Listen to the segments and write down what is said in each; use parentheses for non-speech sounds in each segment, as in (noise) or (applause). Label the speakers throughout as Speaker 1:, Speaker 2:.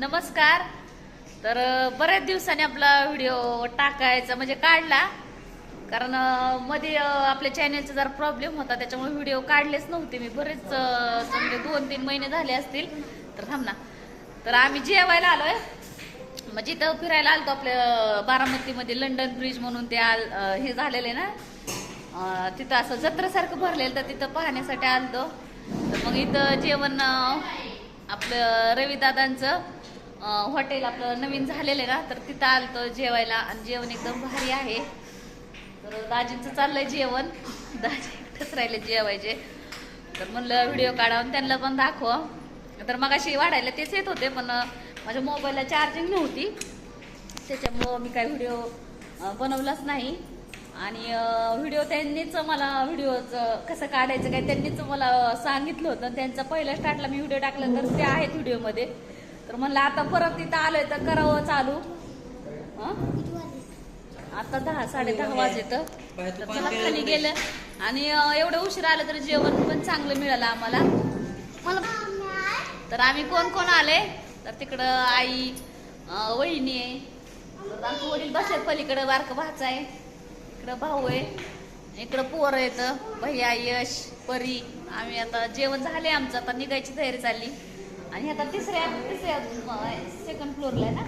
Speaker 1: नमस्कार. तर बऱ्याच दिवसांनी आपला व्हिडिओ टाकायचा म्हणजे काढला. कारण मध्ये आपल्या चॅनलचा जरा प्रॉब्लेम होता त्याच्यामुळे व्हिडिओ काढलेच नव्हते मी. बरेच समजे दोन तीन महिने झाले असतील. तर थांब ना. तर आम्ही जेवायला आलोय. म्हणजे इथं फिरायला आलतो आपल्या बारामतीमध्ये लंडन ब्रिज म्हणून ते आल हे झालेले ना? तिथं असं जत्रेसारखं भरलेलं तर तिथं पाहण्यासाठी आलतो. तर मग इथं जेवण आपलं रविदादांचं हॉटेल आपलं नवीन झालेलं आहे ना तर तिथं आलतो जेवायला आणि जेवण एकदम भारी आहे. तर दाजींचं चाललंय जेवण. दाजी एकटंच राहिले जेवायचे. तर म्हणलं व्हिडिओ काढा आणि त्यांना पण दाखवा. तर मग अशी वाढायला तेच येत होते पण माझ्या मोबाईलला चार्जिंग नव्हती. त्याच्यामुळं मी काय व्हिडिओ बनवलाच नाही. आणि व्हिडिओ त्यांनीच मला व्हिडिओचं कसं काढायचं काय त्यांनीच मला सांगितलं होतं. त्यांचा पहिल्या स्टार्टला मी व्हिडिओ टाकला तर ते आहेत व्हिडिओमध्ये. तर म्हणलं आता परत तिथं आलोय तर करावं चालू. हं? आता दहा साडे दहा वाजत तर चला खाली गेलं. आणि एवढं उशीर आलं तर जेवण पण चांगलं मिळालं आम्हाला. मला तर आम्ही कोण कोण आले? तर तिकडं आई वहिनी आहे. आमचे वडील बसलेत पलीकडं बारकं भाचा आहे. इकडं भाऊ आहे. इकडं पोर येत भैया यश परी. आम्ही आता जेवण झाले आमचं. आता निघायची तयारी चालली. आणि आता तिसऱ्या तिसऱ्या सेकंड फ्लोअरला आहे ना?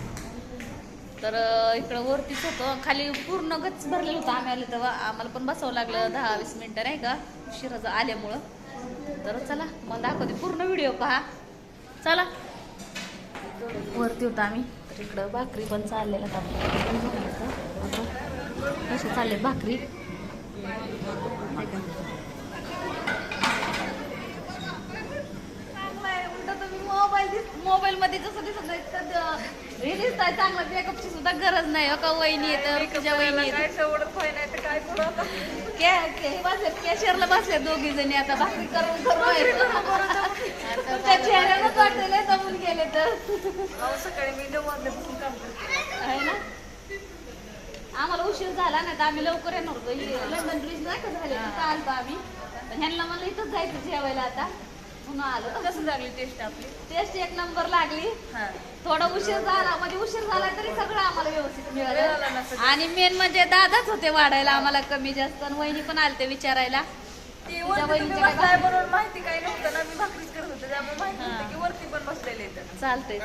Speaker 1: तर इकडं वरतीच होतं. खाली पूर्ण गच भरलेलं होतं. आम्ही आले तेव्हा. आम्हाला पण बसावं लागलं. दहा वीस मिनटं नाही का? शिराज आल्यामुळं. तर चला मला दाखवते. पूर्ण व्हिडिओ पहा. चला. वरती होतो आम्ही. तर इकडं भाकरी पण चाललेल्या कसे चालले भाकरी. चांगलं मेकअपची सुद्धा गरज नाही हो का वहिनी येतं तुझ्या वहिनी येतं कॅशियरला बसले दोघी जणी आता भाकरी करून त्या जमून गेले तर.
Speaker 2: सकाळी मी
Speaker 1: आहे ना? आम्हाला उशीर झाला नाही तर आम्ही लवकर येणार होतो. हे लंडन ब्रिज नाही का झाले तिथं आलतो आम्ही. ह्यांना मला इथंच जायचं जेवायला आता. आलो.
Speaker 2: कसं लागली टेस्ट आपली?
Speaker 1: टेस्ट एक नंबर लागली.
Speaker 2: हा.
Speaker 1: थोडा उशीर झाला म्हणजे उशीर झाला तरी सगळं आम्हाला व्यवस्थित
Speaker 2: मिळालं.
Speaker 1: आणि मेन म्हणजे दादाच होते वाढायला आम्हाला कमी जास्त आणि वहिनी पण आलते विचारायला. तुझ्या
Speaker 2: माहिती काही नव्हतं ना मी भाकरीच करत होते त्यामुळे माहिती
Speaker 1: हा.
Speaker 2: नव्हतं की वरती पण बसलेले
Speaker 1: चालतंय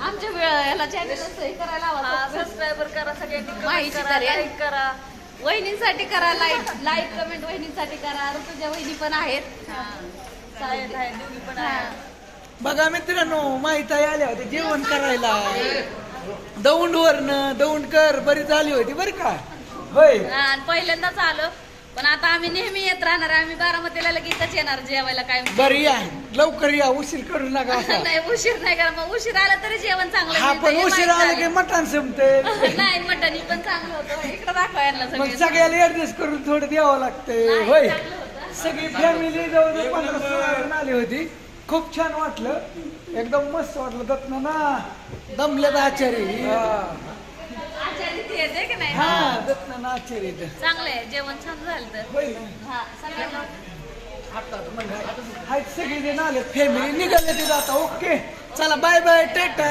Speaker 1: आमच्या वेळ याला चॅनल करायला
Speaker 2: सबस्क्रायबर करा सगळ्यांनी
Speaker 1: माहिती.
Speaker 2: लाईक करा.
Speaker 1: वहिनींसाठी करा लाईक लाईक कमेंट वहिनींसाठी करा. ऋतुजा वहिनी पण आहेत.
Speaker 2: आहेत आहेत दोघी पण
Speaker 1: हा.
Speaker 2: आहेत.
Speaker 3: बघा मित्रांनो माहिती आल्या होत्या जेवण करायला. दौंड वरनं दौंडकर बरी झाली होती बरं का? होय.
Speaker 1: आणि पहिल्यांदाच आलो. पण आता आम्ही नेहमी येत राहणार आम्ही बारामतीला लगेचच येणार जेवायला काय
Speaker 3: बरी या लवकर या उशीर करू नका असा. (laughs)
Speaker 1: नाही उशीर नाही करा. मग उशीर आला तरी जेवण चांगलं
Speaker 3: हा
Speaker 1: मिळतं,
Speaker 3: पण
Speaker 1: हे
Speaker 3: उशीर
Speaker 1: माहीत
Speaker 3: आलं की. मटण संपते (laughs)
Speaker 1: नाही मटणी पण चांगलं होतं. इकडे दाखवा यांना
Speaker 3: मग
Speaker 1: सगळे.
Speaker 3: सगळ्याला ऍडजस्ट करून थोडं द्यावं लागतंय.
Speaker 1: नाही,
Speaker 3: होय.
Speaker 1: चांगलं होतं.
Speaker 3: सगळी फॅमिली जवळजवळ पंधरा सोळा जण आली होती. खूप छान वाटलं. एकदम मस्त वाटलं. दत्न ना दमल्यात आचारी. हा.
Speaker 1: आचारी ते येते की नाही?
Speaker 3: हा दत्न ना आचारी
Speaker 1: चांगलं आहे. जेवण छान झालं तर.
Speaker 3: होय ना?
Speaker 1: हा
Speaker 3: आहेत सगळे जण आले फॅमिली निघाले तिथं आता. ओके चला बाय बाय टाटा.